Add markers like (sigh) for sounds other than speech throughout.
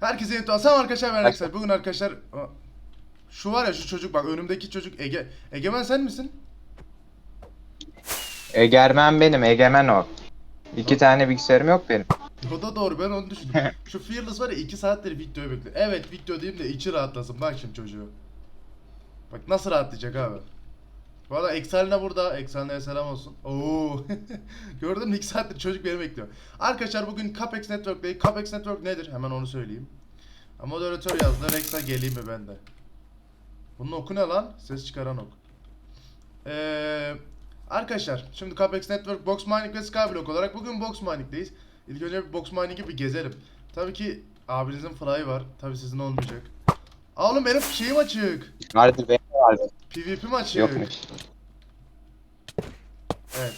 Herkese yeni Selam arkadaşlar ben Alexander. Bugün arkadaşlar şu var ya şu çocuk bak önümdeki çocuk Ege. Egemen sen misin? Egemen benim, Egemen o. İki tane bilgisayarım yok benim. O da doğru ben onu düşündüm. (laughs) şu Fearless var ya 2 saattir videoyu bekliyor. Evet video diyeyim de içi rahatlasın. Bak şimdi çocuğu. Bak nasıl rahatlayacak abi. Bu arada burada. Excel'ine selam olsun. Oo. (laughs) Gördün mü 2 saattir çocuk beni bekliyor. Arkadaşlar bugün Capex Network'teyiz. Capex Network nedir? Hemen onu söyleyeyim. Moderatör yazdı. Rex'a geleyim mi ben de? Bunun oku ne lan? Ses çıkaran ok. Eee... Arkadaşlar şimdi Capex Network Box Mining ve Skyblock olarak bugün Box Mining'deyiz. İlk önce bir Box Mining'i bir gezelim. Tabii ki abinizin fly var. Tabii sizin olmayacak. Aa oğlum benim şeyim açık. Vardı benim vardı. PvP'm açık. Yokmuş. Evet.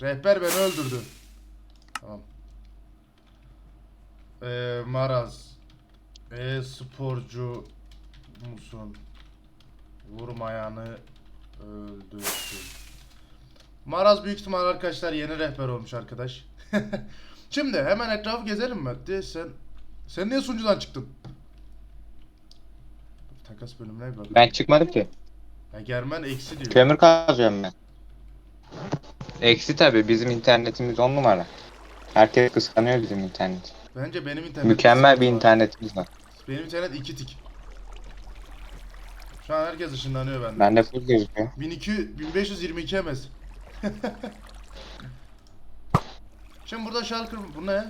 Rehber beni öldürdü. Tamam. Ee, Maraz. E sporcu musun? Vurmayanı öldürsün. Maraz büyük ihtimal arkadaşlar yeni rehber olmuş arkadaş. (laughs) Şimdi hemen etrafı gezelim mi? Sen sen niye sunucudan çıktın? Takas bölümüne bak. Ben çıkmadım ki. Ya Germen eksi diyor. Kömür kazıyorum ben. Eksi tabi bizim internetimiz on numara. Herkes kıskanıyor bizim internet. Bence benim internet Mükemmel bir internetimiz var. Benim internet iki tik. Şu an herkes ışınlanıyor bende. Bende full gözüküyor. 1200 1522 ms. Şimdi burada Shulker bu ne?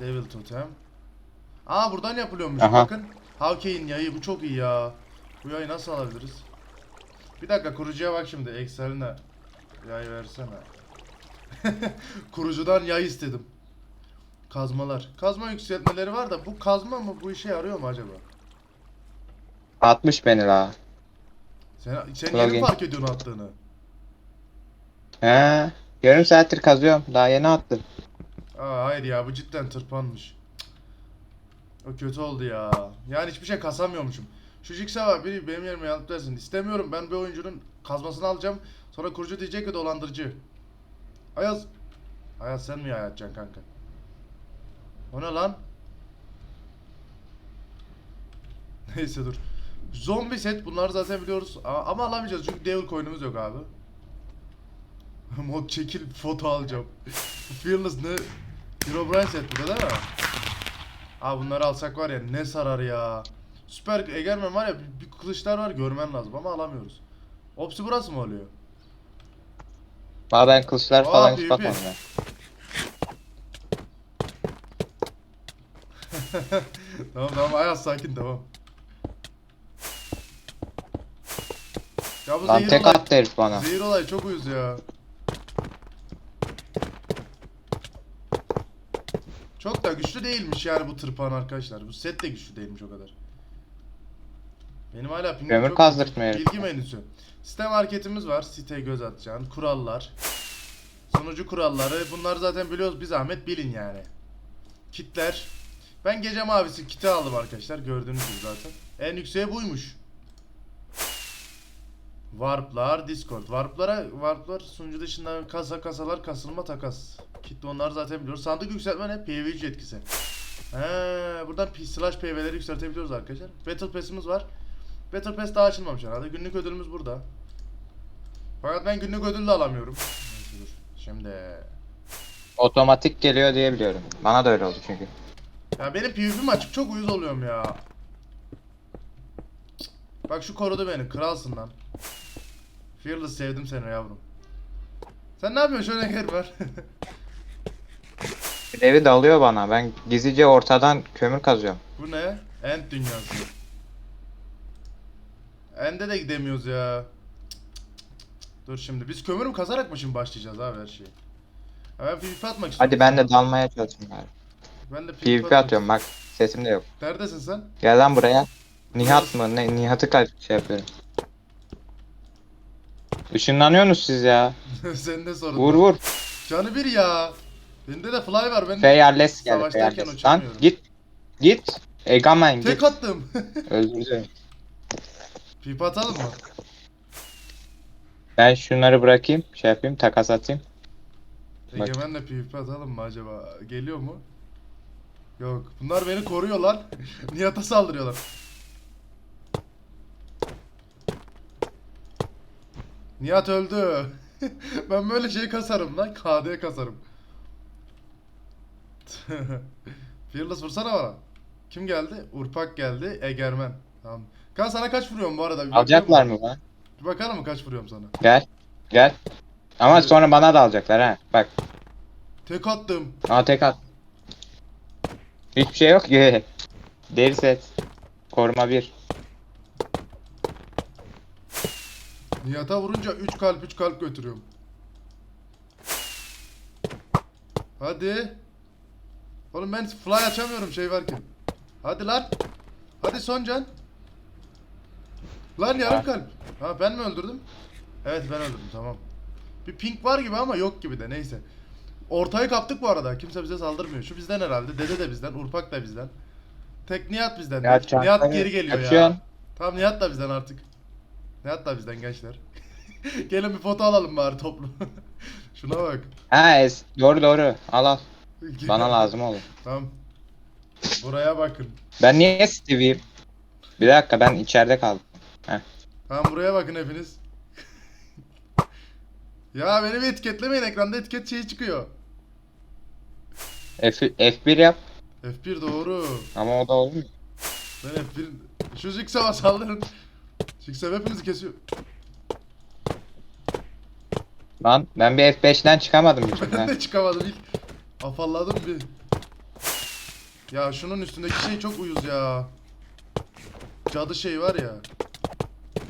Devil Totem. Aa buradan yapılıyormuş Aha. bakın. Hawkeye'in yayı bu çok iyi ya. Bu yayı nasıl alabiliriz? Bir dakika kurucuya bak şimdi Excel'ine yay versene. (laughs) Kurucudan yay istedim. Kazmalar. Kazma yükseltmeleri var da bu kazma mı bu işe yarıyor mu acaba? 60 beni la. Sen, sen yeni Plugin. fark ediyorsun attığını. He. Yarım saattir kazıyorum. Daha yeni attım. Aa hayır ya bu cidden tırpanmış. O kötü oldu ya. Yani hiçbir şey kasamıyormuşum. Şu Jigsaw var biri benim yerime yanıt versin. İstemiyorum ben bir oyuncunun kazmasını alacağım. Sonra kurucu diyecek ki dolandırıcı. Ayaz. Ayaz sen mi yayatacaksın kanka? O ne lan? (laughs) Neyse dur. Zombi set bunlar zaten biliyoruz ama alamayacağız çünkü Devil coin'umuz yok abi. (laughs) Mod çekil foto alacağım. (laughs) Fearless ne? Herobrine set bu da değil mi? Aa bunları alsak var ya ne sarar ya. Süper Egermen var ya bir, bir kılıçlar var görmen lazım ama alamıyoruz. Opsi burası mı oluyor? Valla ben kılıçlar Aa, falan hiç PvP. bakmadım ben. (laughs) tamam tamam Ayaz sakin tamam. Ya bu Lan zehir tek olay, attı herif bana. zehir olay çok uyuz ya. Çok da güçlü değilmiş yani bu tırpan arkadaşlar. Bu set de güçlü değilmiş o kadar. Benim hala pingim çok kazdırtmıyor. Bilgi menüsü. Site marketimiz var. Siteye göz atacaksın. Kurallar. Sunucu kuralları. Bunları zaten biliyoruz. Bir zahmet bilin yani. Kitler. Ben gece mavisi kiti aldım arkadaşlar. Gördüğünüz gibi zaten. En yükseği buymuş. Warp'lar, Discord. Warp'lara, Warp'lar sunucu dışında kasa kasalar kasılma takas. Kitle onlar zaten biliyoruz. Sandık yükseltme ne? PvG etkisi. He, buradan slash PV'leri yükseltebiliyoruz arkadaşlar. Battle Pass'imiz var. Battle Pass daha açılmamış herhalde. Günlük ödülümüz burada. Fakat ben günlük ödül de alamıyorum. Şimdi Otomatik geliyor diye biliyorum. Bana da öyle oldu çünkü. Ya benim PvP'm açık çok uyuz oluyorum ya. Bak şu korudu beni. Kralsın lan. Fearless sevdim seni yavrum. Sen ne yapıyorsun? Şöyle gel var. (laughs) Evi dalıyor bana. Ben gizlice ortadan kömür kazıyorum. Bu ne? End dünyası. End'e de gidemiyoruz ya. Dur şimdi. Biz kömür mü kazarak mı şimdi başlayacağız abi her şeyi? Ben PvP atmak istiyorum. Hadi ben de dalmaya çalışayım bari. Ben de PvP, PvP atıyorum bak. Sesim de yok. Neredesin sen? Gel lan buraya. Nihat mı? Ne? Nihat'ı kaç şey yapıyorum. Işınlanıyorsunuz siz ya. (laughs) Senin de sorun. Vur vur. Canı bir ya. Bende de fly var. Ben Fearless geldi Fearless. Lan git. Git. Egamen git. tek attım. (laughs) (laughs) Öldüreceğim. PvP atalım mı? Ben şunları bırakayım. Şey yapayım. Takas atayım. Egemen'le PvP atalım mı acaba? Geliyor mu? Yok. Bunlar beni koruyorlar. Nihat'a saldırıyorlar. Nihat öldü. (laughs) ben böyle şey kasarım lan. KD kasarım. (laughs) Fearless vursana bana. Kim geldi? Urpak geldi. Egermen. Tamam. Kan sana kaç vuruyorum bu arada? Bir Alacaklar mı lan? Bir bakalım mı kaç vuruyorum sana? Gel. Gel. Ama sonra bana da alacaklar ha. Bak. Tek attım. Aa tek at. Hiçbir şey yok ki. (laughs) Deri set. Koruma 1. Nihat'a vurunca 3 kalp 3 kalp götürüyorum. Hadi. Oğlum ben fly açamıyorum şey varken. Hadi lan. Hadi son can. Lan yarım kalp. Ha ben mi öldürdüm? Evet ben öldürdüm tamam. Bir pink var gibi ama yok gibi de neyse. Ortayı kaptık bu arada. Kimse bize saldırmıyor. Şu bizden herhalde. Dede de bizden. Urpak da bizden. Tek Nihat bizden. Ya Nihat çantayı geri geliyor ya. açıyorsun. Tamam Nihat da bizden artık. Nihat da bizden gençler. (laughs) Gelin bir foto alalım bari toplu. (laughs) Şuna bak. Ha es. Doğru doğru. Al al. Bana lazım olur. Tamam. Buraya bakın. Ben niye Stevie'yim? Bir dakika ben içeride kaldım. Tamam buraya bakın hepiniz. (laughs) ya beni bir etiketlemeyin ekranda etiket şeyi çıkıyor. F, F1 yap. F1 doğru. Ama o da olmuyor. Ben F1... Şu Ziggs'e saldırın. Ziggs'e hepimizi kesiyor. Lan ben bir F5'ten çıkamadım. (laughs) Ben de çıkamadım ilk. Afalladım bir. Ya şunun üstündeki şey çok uyuz ya. Cadı şey var ya.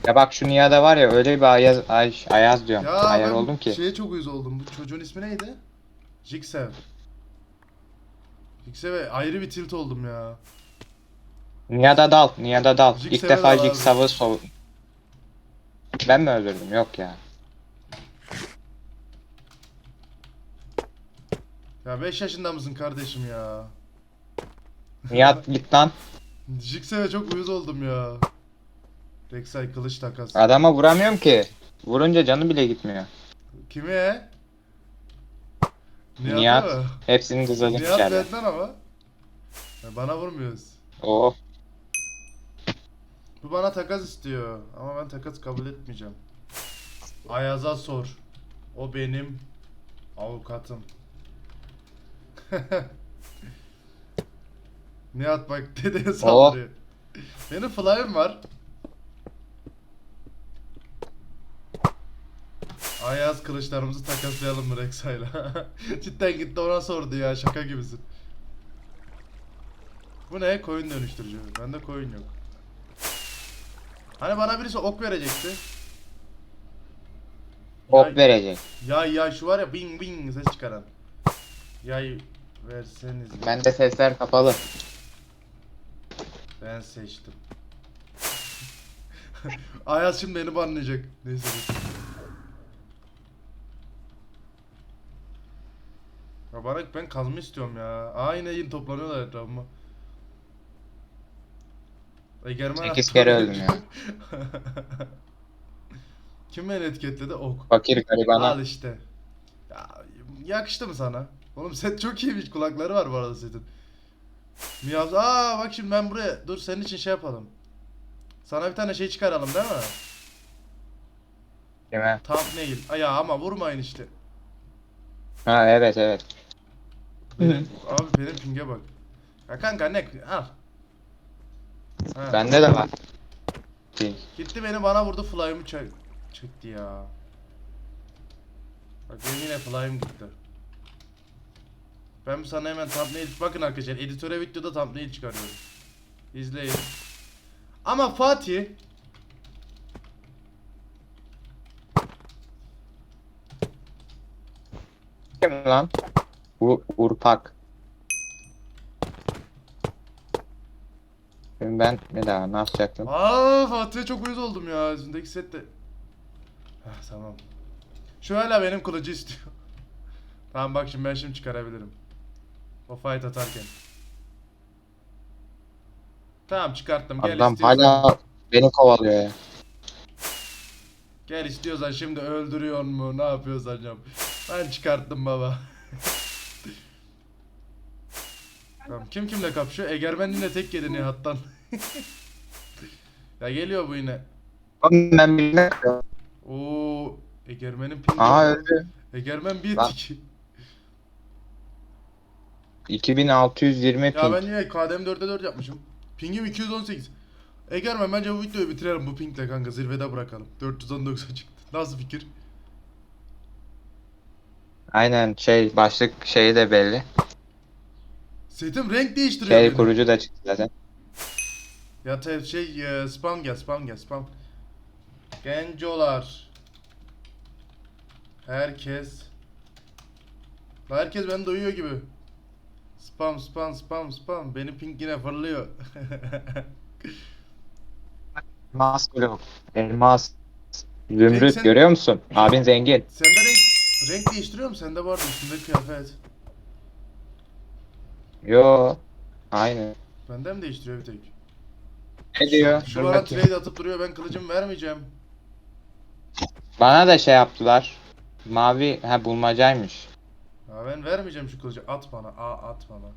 Ya bak şu Nia'da var ya öyle bir ayaz, ay, ayaz diyorum. Ya Ayar ben oldum ki. şeye çok uyuz oldum. Bu çocuğun ismi neydi? Jigsaw. Jigsaw'e ayrı bir tilt oldum ya. Nia'da dal. Nia'da dal. İlk Jigsaw'e defa dal abi. Jigsaw'ı sov... Ben mi öldürdüm? Yok ya. Ya 5 yaşında mısın kardeşim ya? Nihat git lan. Jigsaw'e çok uyuz oldum ya. Rek'Sai kılıç takas. Adama vuramıyorum ki. Vurunca canı bile gitmiyor. Kime? Nihat. mı? Hepsini dızladım Nihat içeride. Batman ama. Ya bana vurmuyoruz. Oh. Bu bana takas istiyor ama ben takas kabul etmeyeceğim. Ayaz'a sor. O benim avukatım. (laughs) Nihat bak (laughs) dedeye saldırıyor. Benim fly'ım var. Ayaz kılıçlarımızı takaslayalım mı Rexa'yla? (laughs) Cidden gitti ona sordu ya şaka gibisin. Bu ne? Koyun dönüştürücü. Bende koyun yok. Hani bana birisi ok verecekti. Ok Yay- verecek. Yay yay şu var ya bing bing ses çıkaran. Yay verseniz. Bende sesler kapalı. Ben seçtim. (laughs) Ayaz şimdi beni banlayacak. Neyse. Ya bana ben kazma istiyorum ya. Aa yine yine toplanıyorlar etrafıma. Egermen Sekiz attı. kere öldüm ya. (laughs) Kim beni etiketledi? Ok. Fakir garibana. Al işte. Ya, yakıştı mı sana? Oğlum set çok iyiymiş. Kulakları var bu arada setin. Miyav. Aa bak şimdi ben buraya. Dur senin için şey yapalım. Sana bir tane şey çıkaralım değil mi? Kime? Thumbnail. Ay ya ama vurmayın işte. Ha evet evet. Benim, abi benim pinge bak. Ya kanka ne? Al. Ha, Bende de var. Gitti beni bana vurdu fly'ımı çek çekti ya. Bak benim yine fly'ım gitti. Ben sana hemen thumbnail bakın arkadaşlar editöre videoda thumbnail çıkarıyorum. İzleyin. Ama Fatih Kim lan? Bu Urpak. Ben bir daha ne yapacaktım? Aa Fatih'e çok uyuz oldum ya. Yüzündeki set de. Heh, tamam. Şu hala benim kılıcı istiyor. (laughs) tamam bak şimdi ben şimdi çıkarabilirim. O fight atarken. Tamam çıkarttım. Gel Adam istiyorsan. hala beni kovalıyor ya. Gel istiyorsan şimdi öldürüyor mu? Ne yapıyorsan yap. Ben çıkarttım baba. (laughs) tamam, kim kimle kapışıyor? Egermen yine tek yedi Nihat'tan. (laughs) ya geliyor bu yine. Oğlum ben birine Oo, Egermen'in pingi. Aa öldü. Egermen bir Lan. tik. 2620 Ya ping. ben yine KDM 4'e 4 yapmışım. Pingim 218. Egermen bence bu videoyu bitirelim bu pingle kanka zirvede bırakalım. 419'a (laughs) çıktı. Nasıl fikir? Aynen şey başlık şeyi de belli. Setim renk değiştiriyor Şey kurucu da çıktı zaten. Ya te, şey e, spam gel spam gel spam. Gencolar. Herkes. La herkes beni duyuyor gibi. Spam spam spam spam. Benim ping yine fırlıyor. (laughs) Elmas blok. Elmas. Peki Zümrüt sen- görüyor musun? Abin zengin. Sende renk renk değiştiriyor mu? Sende vardı üstünde kıyafet. Yo. Aynı. Bende mi değiştiriyor bir tek? Ne diyor? Şu Dur bakayım. trade atıp duruyor ben kılıcımı vermeyeceğim. Bana da şey yaptılar. Mavi ha bulmacaymış. Ya ben vermeyeceğim şu kılıcı. At bana. Aa at bana.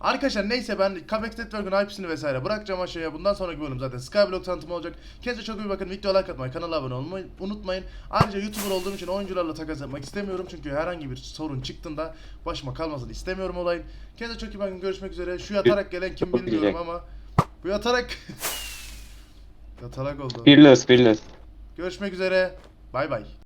Arkadaşlar neyse ben Capex Network'ün IP'sini vesaire bırakacağım aşağıya. Bundan sonraki bölüm zaten Skyblock tanıtımı olacak. Kendinize çok iyi bakın. Video like atmayı, kanala abone olmayı unutmayın. Ayrıca YouTuber olduğum için oyuncularla takas yapmak istemiyorum. Çünkü herhangi bir sorun çıktığında başıma kalmasını istemiyorum olayın. Kendinize çok iyi bakın. Görüşmek üzere. Şu yatarak gelen kim bilmiyorum ama. Bu yatarak... (laughs) yatarak oldu. Fearless, fearless. Görüşmek üzere. Bay bay.